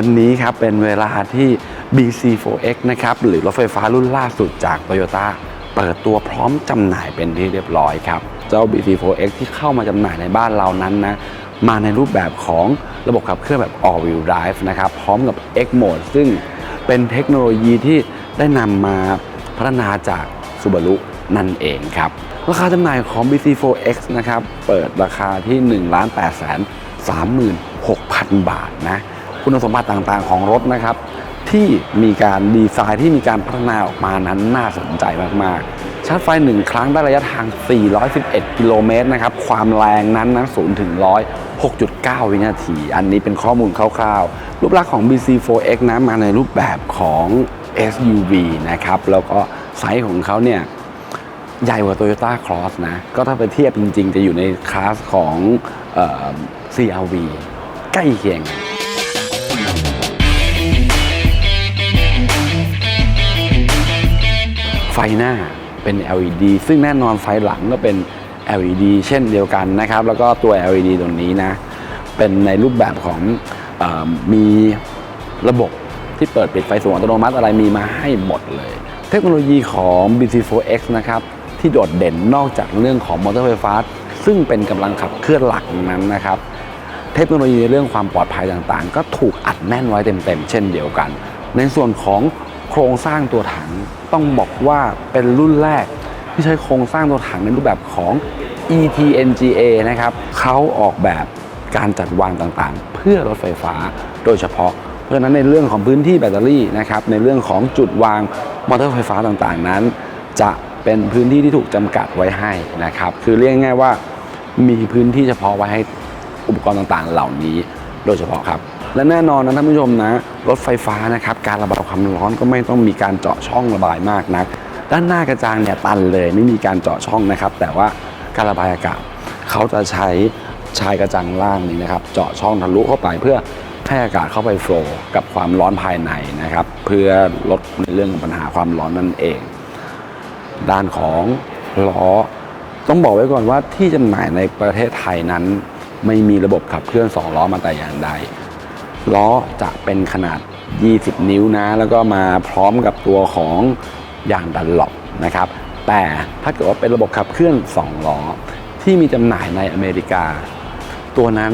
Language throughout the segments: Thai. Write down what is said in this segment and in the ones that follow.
วันนี้ครับเป็นเวลาที่ BC4X นะครับหรือรถไฟฟ้ารุ่นล่าสุดจาก Toyota เปิดตัวพร้อมจำหน่ายเป็นที่เรียบร้อยครับ เจ้า BC4X ที่เข้ามาจำหน่ายในบ้านเรานั้นนะมาในรูปแบบของระบบขับเคลื่อนแบบ all wheel drive นะครับพร้อมกับ X Mode ซึ่งเป็นเทคโนโลยีที่ได้นำมาพัฒนาจาก Subaru นั่นเองครับ ราคาจำหน่ายของ BC4X นะครับ เปิดราคาที่ 1 8 3 36,000 บาทนะ คุณสมบัติต่างๆของรถนะครับ ที่มีการดีไซน์ที่มีการพัฒนาออกมานั้นน่าสนใจมากๆ ชาร์จไฟ 1 ครั้งได้ระยะทาง 411 กิโลเมตรนะครับ ความแรงนั้นนะ0ถึง100 6.9 วินาที อันนี้เป็นข้อมูลคร่าวๆ รูปลักษณ์ของ BC4X นะมาในรูปแบบของ SUV นะครับ แล้วก็ไซส์ของเขาเนี่ยใหญ่กว่า Toyota Cross นะ ก็ถ้าไปเทียบจริงๆ จะอยู่ในคลาสของออ CRV ใกล้เคียง ไฟหน้าเป็น LED ซึ่งแน่นอนไฟหลังก็เป็น LED เช่นเดียวกันนะครับ แล้วก็ตัว LED ตรงนี้นะ เป็นในรูปแบบของออมีระบบที่เปิดปิดไฟสูงอัตโนมัติอะไรมีมาให้หมดเลย เทคโนโลยีของ BC4X นะครับ ที่โดดเด่นนอกจากเรื่องของมอเตอร์ไฟฟ้า ซึ่งเป็นกำลังขับเคลื่อนหลักนั้นนะครับ เทคโนโลยีในเรื่องความปลอดภัยต่างๆ ก็ถูกอัดแน่นไว้เต็มๆ เช่นเดียวกัน ในส่วนของ โครงสร้างตัวถังต้องบอกว่าเป็นรุ่นแรก ที่ใช้โครงสร้างตัวถังในรูปแบบของ ETNGA นะครับเขาออกแบบการจัดวางต่างๆ เพื่อรถไฟฟ้าโดยเฉพาะ เพราะฉะนั้นในเรื่องของพื้นที่แบตเตอรี่นะครับในเรื่องของจุดวางมอเตอร์ไฟฟ้าต่างๆนั้น จะเป็นพื้นที่ที่ถูกจำกัดไว้ให้นะครับคือเรียกง่ายว่ามีพื้นที่เฉพาะไว้ให้อุปกรณ์ต่างๆ เหล่านี้โดยเฉพาะครับ และแน่นอนนะท่านผู้ชมนะรถไฟฟ้านะครับการระบายความร้อนก็ไม่ต้องมีการเจาะช่องระบายมากนัก ด้านหน้ากระจังเนี่ยตันเลยไม่มีการเจาะช่องนะครับ แต่ว่าการระบายอากาศเขาจะใช้ชายกระจังล่างนี้นะครับ เจาะช่องทะลุเข้าไปเพื่อให้อากาศเข้าไปโฟล์กับความร้อนภายในนะครับ เพื่อลดในเรื่องของปัญหาความร้อนนั่นเอง ด้านของล้อต้องบอกไว้ก่อนว่าที่จำหน่ายในประเทศไทยนั้น ไม่มีระบบขับเคลื่อน2ล้อมาแต่อย่างใด ล้อจะเป็นขนาด 20 นิ้วนะ แล้วก็มาพร้อมกับตัวของยางดันหลบนะครับ แต่ถ้าเกิดว่าเป็นระบบขับเคลื่อน 2 ล้อ ที่มีจำหน่ายในอเมริกา ตัวนั้น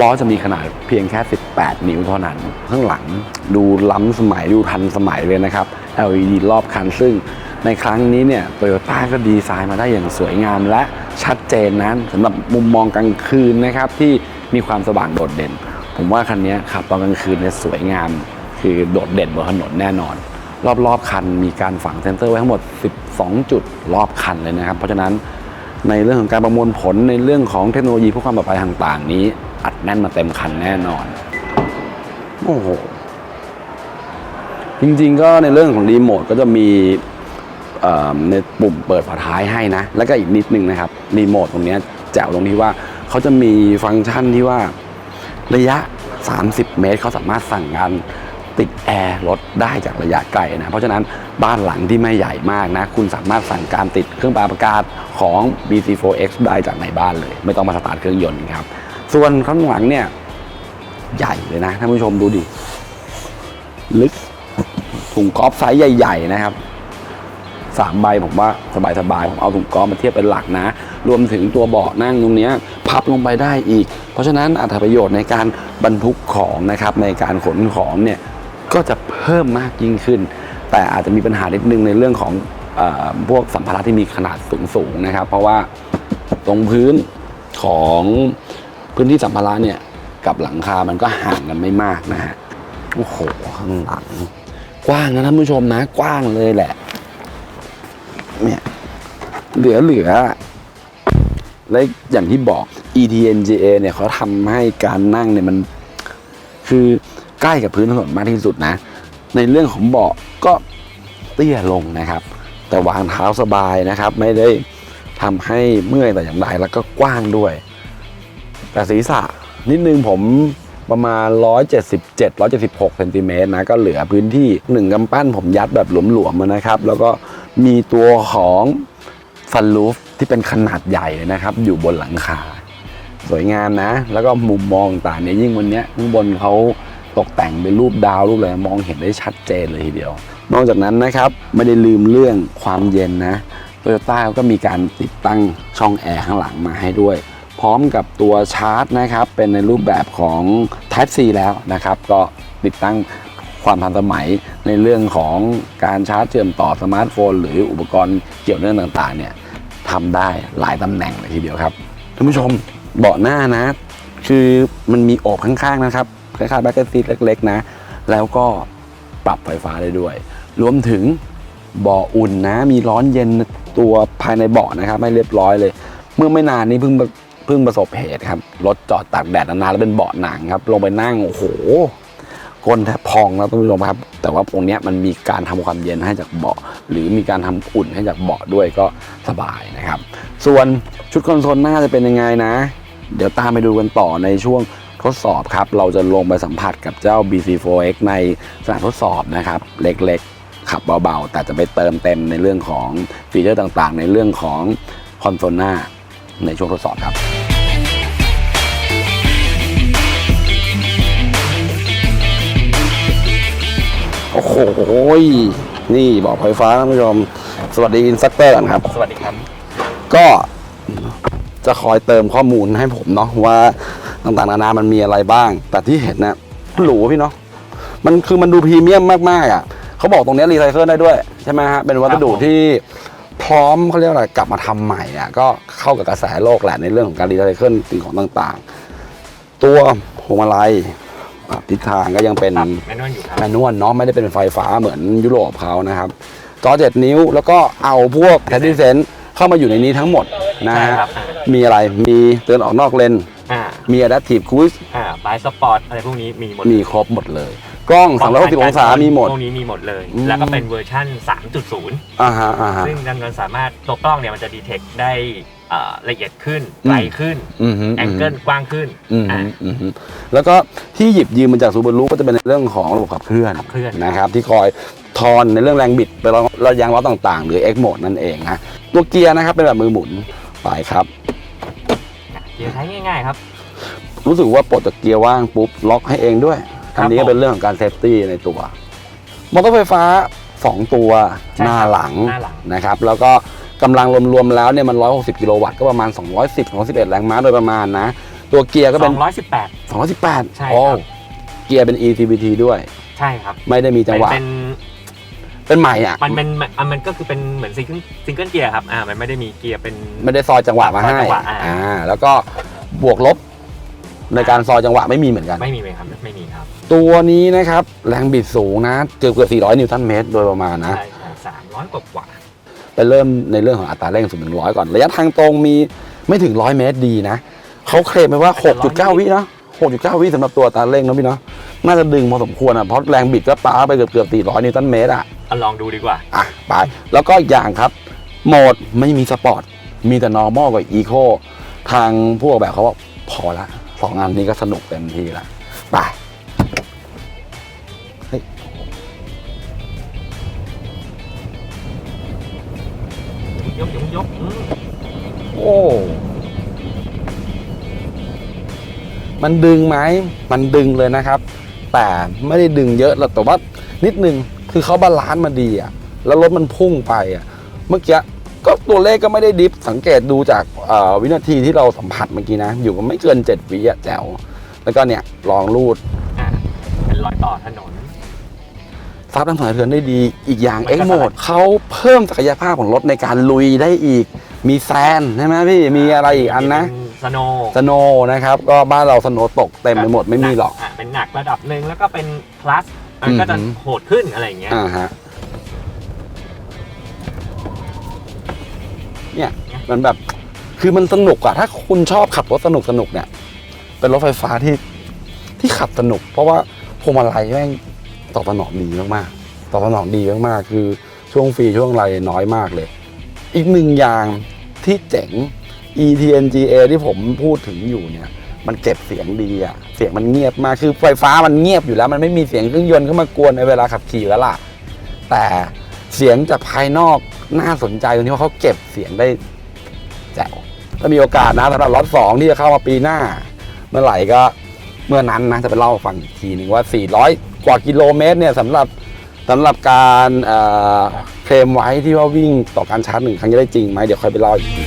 ล้อจะมีขนาดเพียงแค่ 18 นิ้วเท่านั้น ข้างหลังดูล้ำสมัยดูทันสมัยเลยนะครับ LED รอบคันซึ่งในครั้งนี้เนี่ยโตโยต้าก็ดีไซน์มาได้อย่างสวยงามและชัดเจนนั้นสำหรับมุมมองกลางคืนนะครับที่มีความสว่างโดดเด่น ผมว่าคันนี้ขับตอนกลางคืนเนี่ยสวยงาม คือโดดเด่นบนถนนแน่นอน รอบๆคันมีการฝังเซนเซอร์ไว้ทั้งหมด 12 จุดรอบคันเลยนะครับ เพราะฉะนั้นในเรื่องของการประมวลผลในเรื่องของเทคโนโลยีเพื่อความปลอดภัยต่างๆ นี้ อัดแน่นมาเต็มคันแน่นอนโอ้โหจริงๆก็ในเรื่องของรีโมทก็จะมีในปุ่มเปิดฝาท้ายให้นะ แล้วก็อีกนิดนึงนะครับรีโมทตรงนี้แจ๋วตรงที่ว่าเขาจะมีฟังก์ชันที่ว่า ระยะ 30 เมตรเขาสามารถสั่งงานติดแอร์รถได้จากระยะไกลนะ เพราะฉะนั้นบ้านหลังที่ไม่ใหญ่มากนะ คุณสามารถสั่งการติดเครื่องปรับอากาศของ BC4X ได้จากในบ้านเลย ไม่ต้องมาสตาร์ทเครื่องยนต์ครับ ส่วนข้างหลังเนี่ยใหญ่เลยนะท่านผู้ชมดูดิ ลึกถุงกอล์ฟไซส์ใหญ่ ๆ นะครับ สามใบผมว่าสบายๆผมเอาถุงกอล์ฟมาเทียบเป็นหลักนะ รวมถึงตัวเบาะนั่งตรงนี้พับลงไปได้อีก เพราะฉะนั้นอัตประโยชน์ในการบรรทุกของนะครับในการขนของเนี่ยก็จะเพิ่มมากยิ่งขึ้น แต่อาจจะมีปัญหานิดนึงในเรื่องของออพวกสัมภาระที่มีขนาดสูงๆนะครับ เพราะว่าตรงพื้นของพื้นที่สัมภาระเนี่ยกับหลังคามันก็ห่างกันไม่มากนะฮะโอ้โหข้างหลัง กว้างนะท่านผู้ชมนะ กว้างเลยแหละ เนี่ย เหลือเหลือและอย่างที่บอก ETNGA เนี่ยเขาทำให้การนั่งเนี่ยมัน คือใกล้กับพื้นถนนมากที่สุดนะ ในเรื่องของเบาะก็เตี้ยลงนะครับ แต่วางเท้าสบายนะครับ ไม่ได้ทำให้เมื่อยแต่อย่างใดแล้วก็กว้างด้วย แต่ศีรษะนิดนึงผมประมาณ 177 176เซนติเมตรนะ ก็เหลือพื้นที่หนึ่งกำปั้นผมยัดแบบหลวมๆนะครับ แล้วก็ มีตัวของฟันลูฟที่เป็นขนาดใหญ่เลยนะครับ อยู่บนหลังคา สวยงามนะ แล้วก็มุมมองต่างเนี่ยยิ่งวันนี้ข้างบนเขาตกแต่งเป็นรูปดาวรูปอะไรมองเห็นได้ชัดเจนเลยทีเดียว นอกจากนั้นนะครับไม่ได้ลืมเรื่องความเย็นนะโตโยต้าก็มีการติดตั้งช่องแอร์ข้างหลังมาให้ด้วย พร้อมกับตัวชาร์จนะครับ เป็นในรูปแบบของ Type C แล้วนะครับ ก็ติดตั้ง ความทันสมัยในเรื่องของการชาร์จเชื่อมต่อสมาร์ทโฟน หรืออุปกรณ์เกี่ยวเนื่องต่างๆเนี่ยทำได้หลายตำแหน่งเลยทีเดียวครับท่านผู้ชมเบาะหน้านะ คือมันมีโอบข้างๆนะครับคล้ายๆแบ็กเกอร์ซีทเล็กๆนะ แล้วก็ปรับไฟฟ้าได้ด้วย รวมถึงเบาะอุ่นนะ มีร้อนเย็นตัวภายในเบาะนะครับไม่เรียบร้อยเลย เมื่อไม่นานนี้เพิ่งเพิ่งประสบเหตุครับรถจอดตากแดดนานๆแล้วเป็นเบาะหนังครับ ลงไปนั่งโอ้โห ก้นแทบพองแล้วท่านผู้ชมครับ แต่ว่าตรงเนี้ยมันมีการทำความเย็นให้จากเบาะ หรือมีการทำอุ่นให้จากเบาะด้วยก็สบายนะครับ ส่วนชุดคอนโซลหน้าจะเป็นยังไงนะ เดี๋ยวตามไปดูกันต่อในช่วงทดสอบครับ เราจะลงไปสัมผัสกับเจ้า BC4X ในสนามทดสอบนะครับ เล็กๆ ขับเบาๆ แต่จะไปเติมเต็มในเรื่องของฟีเจอร์ต่างๆ ในเรื่องของคอนโซลหน้าในช่วงทดสอบครับ โอ้โห นี่บอกไฟฟ้าท่านผู้ชม สวัสดีอินสตัคเตอร์ก่อนครับ สวัสดีครับ ก็จะคอยเติมข้อมูลให้ผมเนาะว่าต่างๆนานามันมีอะไรบ้าง แต่ที่เห็นนะหรูพี่เนาะ มันคือมันดูพรีเมียมมากๆอะ เขาบอกตรงเนี้รีไซเคิลได้ด้วย ใช่ไหมฮะ เป็นวัสดุครับผมที่พร้อมเขาเรียกอะไรกลับมาทำใหม่อะก็เข้ากับกระแสโลกแหละในเรื่องของการรีไซเคิลสิ่งของต่าง ๆ ตัวพวงมาลัยอะ ทิศทางก็ยังเป็นแมนนวลอยู่ครับแมนนวลเนาะไม่ได้เป็นไฟฟ้าเหมือนยุโรปเขานะครับจอเจ็ดนิ้วแล้วก็เอาพวกแ a ด i เซนเข้ามาอยู่ในนี้ทั้งหมดนะใช่ฮะครับมีอะไรมีเตือนออกนอกเลนอ่ามี Adaptive Cruise อ่าบายสปอร์ตอะไรพวกนี้มีหมดมีครบหมดเลย กล้อง 360 องศามีหมดพวกนี้มีหมดเลยอืมแล้วก็เป็นเวอร์ชั่น 3.0 อ่าฮะอ่าฮะซึ่งดังนั้นสามารถตัวกล้องเนี่ยมันจะดีเทคได้อ่า ละเอียดขึ้นอืมไกลขึ้นอือฮึแองเกิลกว้างขึ้นอือฮึอ่าอือฮึแล้วก็ที่หยิบยืมมาจากซูบารุก็จะเป็นในเรื่องของระบบขับเคลื่อนขับเคลื่อนนะครับ ที่คอยทอนในเรื่องแรงบิดไประระยางล้อต่าง ๆ หรือ X mode นั่นเองนะตัวเกียร์นะครับเป็นแบบมือหมุนไปครับเกียร์ใช้ง่ายๆครับ รู้สึกว่าปลดจากเกียร์ว่างปุ๊บล็อกให้เองด้วยครัอับนนี้ก็เป็นเรื่องของการเซฟตี้ในตัวมอเตอร์ไฟฟ้า 2 ตัวใช่หน้าครับหลังหน้าหลังนะครับ แล้วก็ กำลังรวมๆแล้วเนี่ยมัน 160 กิโลวัตต์ก็ประมาณ 210 211 แรงม้าโดยประมาณนะ ตัวเกียร์ก็เป็น 218 218ใช่ครับ โอ้เกียร์เป็น ECVT ด้วย ใช่ครับไม่ได้มีจังหวะ เป็นเป็นใหม่อะ มันเป็นมันอะมันก็คือเป็นเหมือนซิงเกิลซิงเกิลเกียร์ครับอ่ามันไม่ได้มีเกียร์เป็น ไม่ได้ซอยจังหวะมาให้ซอยจังหวะอ่า อ่าแล้วก็บวกลบในการซอยจังหวะไม่มีเหมือนกัน ไม่มีไหมครับไม่มีครับตัวนี้นะครับ แรงบิดสูงนะ เกือบเกือบ400 นิวตันเมตรโดยประมาณนะ ใช่ใช่สามร้อยกว่ากว่า ไปเริ่มในเรื่องของอัตราเร่ง0ูนย์ร้อยก่อน ระยะทางตรงมีไม่ถึง100เมตรดีนะเขาเคลมไปว่า 6.9 วินะ6.9 วิสำหรับตัวอัตราเร่งนะพี่เนาะน่าจะดึงพอสมควรอะเพราะแรงบิดก็ป้าไปเกือบเกือบ400นิวตันเมตรอะเอาลองดูดีกว่าอะไปแล้วก็อีกอย่างครับโหมดไม่มีสปอร์ตมีแต่ normal กับ eco ทางผู้ออกแบบเขาบอกพอละสองอันนี้ก็สนุกเต็มที่ละไป ยกยกยกอืมโอ้ มันดึงไหม มันดึงเลยนะครับ แต่ไม่ได้ดึงเยอะหรอกแต่ว่านิดนึง คือเขาบาลานซ์มาดีอะแล้วรถมันพุ่งไปอะเมื่อกี้ก็ตัวเลขก็ไม่ได้ดิฟ สังเกตดูจากเอ่อวินาทีที่เราสัมผัสเมื่อกี้นะ อยู่ก็ไม่เกิน7วิอะแจ๋ว แล้วก็เนี่ยลองรูด อ่าเป็นรอยต่อถนน ซับน้ำสายเทือนได้ดีอีกอย่างมันก็ X Mode เขาเพิ่มศักยภาพของรถในการลุยได้อีก มีแซนใช่ไหมพี่มีอะไรอีกอันนะสโนสโนนะครับก็บ้านเราสโนตกเต็มไปหมดไม่มีหรอกอ่าเป็นหนักระดับหนึ่งแล้วก็เป็น plus มันก็จะอือหือโหดขึ้นอะไรอย่างเงี้ยอ่าฮะเนี่ยมันแบบคือมันสนุกอะถ้าคุณชอบขับรถสนุกสนุกเนี่ย เป็นรถไฟฟ้าที่ที่ขับสนุก เพราะว่าพวงมาลัยแม่ง ตอบสนองดีมากๆตอบสนองดีมากๆ คือช่วงฟรีช่วงไรน้อยมากเลย อีกหนึ่งอย่างที่เจ๋ง ETNGA ที่ผมพูดถึงอยู่เนี่ยมันเก็บเสียงดีอะเสียงมันเงียบมากคือไฟฟ้ามันเงียบอยู่แล้ว มันไม่มีเสียงเครื่องยนต์เข้ามากวนในเวลาขับขี่แล้วล่ะ แต่เสียงจากภายนอกน่าสนใจตรงที่ว่าเขาเก็บเสียงได้แจ๋วถ้ามีโอกาสนะสำหรับล็อตสองที่จะเข้ามาปีหน้า เมื่อไหร่ก็เมื่อนั้นนะจะไปเล่าฟังอีกทีหนึ่งว่า 400 กว่ากิโลเมตรเนี่ยสำหรับสำหรับการเคลมไว้ที่ว่าวิ่งต่อการชาร์จหนึ่งครั้งจะได้จริงไหมเดี๋ยวค่อยไปเล่าอีกที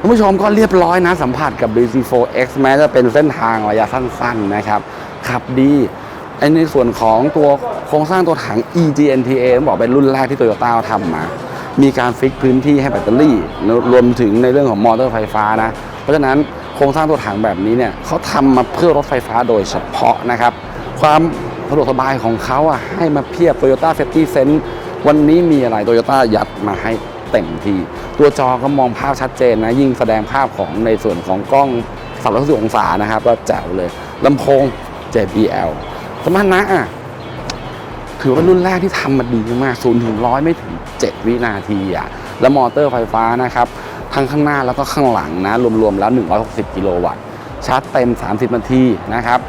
คุณผู้ชมก็เรียบร้อยนะสัมผัสกับ DC4X แม้จะเป็นเส้นทางระยะสั้น ๆ นะครับ ขับดี ไอในส่วนของตัวโครงสร้างตัวถัง EGNTA ต้องบอกเป็นรุ่นแรกที่โตโยต้าทำมา มีการฟิกพื้นที่ให้แบตเตอรี่ รวมถึงในเรื่องของมอเตอร์ไฟฟ้านะ เพราะฉะนั้นโครงสร้างตัวถังแบบนี้เนี่ยเขาทำมาเพื่อรถไฟฟ้าโดยเฉพาะนะครับ ความสะดวกสบายของเขาอะให้มาเพียบ Toyota Safety Sense วันนี้มีอะไร Toyota ยัดมาให้เต็มที่ ตัวจอก็มองภาพชัดเจนนะ ยิ่งแสดงภาพของในส่วนของกล้อง360องศานะครับ ก็แจ๋วเลยลำโพง JBL สมรรถนะอะถือว่ารุ่นแรกที่ทำมาดีมาก0ถึง100ไม่ถึง 7 วินาทีอะ แล้วมอเตอร์ไฟฟ้านะครับ ทั้งข้างหน้าแล้วก็ข้างหลังนะ รวมๆแล้ว 160 กิโลวัตต์ ชาร์จเต็ม 30 นาทีนะครับ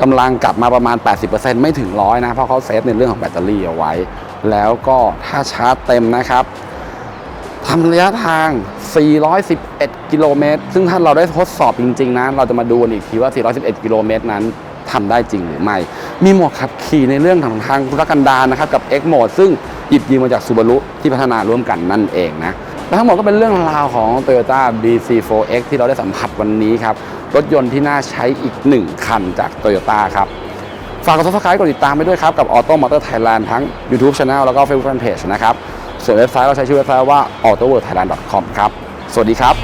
กำลังกลับมาประมาณ 80%ไม่ถึงร้อยนะ เพราะเขาเซฟในเรื่องของแบตเตอรี่เอาไว้ แล้วก็ถ้าชาร์จเต็มนะครับทำระยะทาง 411 กิโลเมตร ซึ่งถ้าเราได้ทดสอบจริง ๆนะ เราจะมาดูอีกทีว่า 411 กิโลเมตรนั้น ทำได้จริงหรือไม่ มีโหมดขับขี่ในเรื่องของทางธุรกันดารนะครับกับ X Mode ซึ่งหยิบยืมมาจาก Subaru ที่พัฒนาร่วมกันนั่นเองนะและทั้งหมดก็เป็นเรื่องราวของ Toyota BC4X ที่เราได้สัมผัสวันนี้ครับ รถยนต์ที่น่าใช้อีกหนึ่งคันจาก Toyota ครับ ฝากกด subscribe กดติดตามไปด้วยครับ กับ Auto Motor Thailand ทั้ง YouTube Channel แล้วก็ Facebook Fanpage นะครับส่วนเว็บไซต์เราใช้ชื่อเว็บไซต์ว่า autoworldthailand.com ครับ สวัสดีครับ